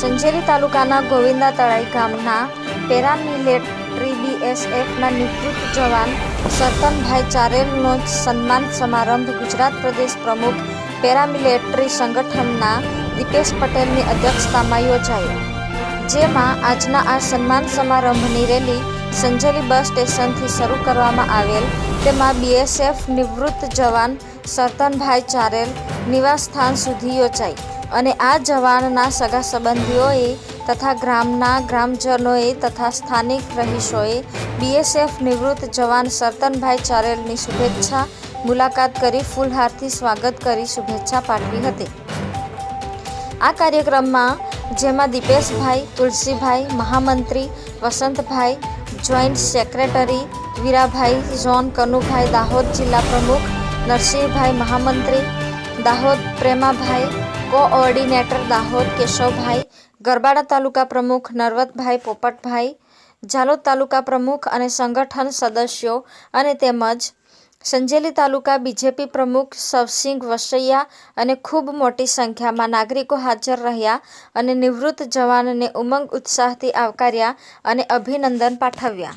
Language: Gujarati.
સંજેલી તાલુકાના ગોવિંદા તળાઈ ગામના પેરામિલેટરી બીએસએફના નિવૃત્ત જવાન સરતનભાઈ ચારેલનો સન્માન સમારંભ ગુજરાત પ્રદેશ પ્રમુખ પેરામિલેટરી સંગઠનના દીપેશ પટેલની અધ્યક્ષતામાં યોજાયો. જેમાં આજના આ સન્માન સમારંભની રેલી સંજેલી બસ સ્ટેશનથી શરૂ કરવામાં આવેલ તેમાં બીએસએફ નિવૃત્ત જવાન સરતનભાઈ ચારેલ નિવાસસ્થાન સુધી યોજાઈ અને આ જવાનના સગા સંબંધીઓએ તથા ગ્રામના ગ્રામજનોએ તથા સ્થાનિક રહીશોએ બીએસએફ નિવૃત્ત જવાન સરતનભાઈ ચારેલની શુભેચ્છા મુલાકાત કરી ફૂલહારથી સ્વાગત કરી શુભેચ્છા પાઠવી હતી. આ કાર્યક્રમમાં જેમાં દીપેશભાઈ, તુલસીભાઈ, મહામંત્રી, Vasantbhai joint secretary Virabhai, zone Kanubhai, Dahod જિલ્લા પ્રમુખ નરસિંહભાઈ મહામંત્રી, દાહોદ પ્રેમાભાઈ, કોઓર્ડિનેટર દાહોદ કેશવભાઈ, ગરબાડા તાલુકા પ્રમુખ નરવતભાઈ પોપટભાઈ, ઝાલોદ તાલુકા પ્રમુખ અને સંગઠન સદસ્યો અને તેમજ સંજેલી તાલુકા બીજેપી પ્રમુખ સવસિંગ વસૈયા અને ખૂબ મોટી સંખ્યામાં નાગરિકો હાજર રહ્યા અને નિવૃત્ત જવાનને ઉમંગ ઉત્સાહથી આવકાર્યા અને અભિનંદન પાઠવ્યા.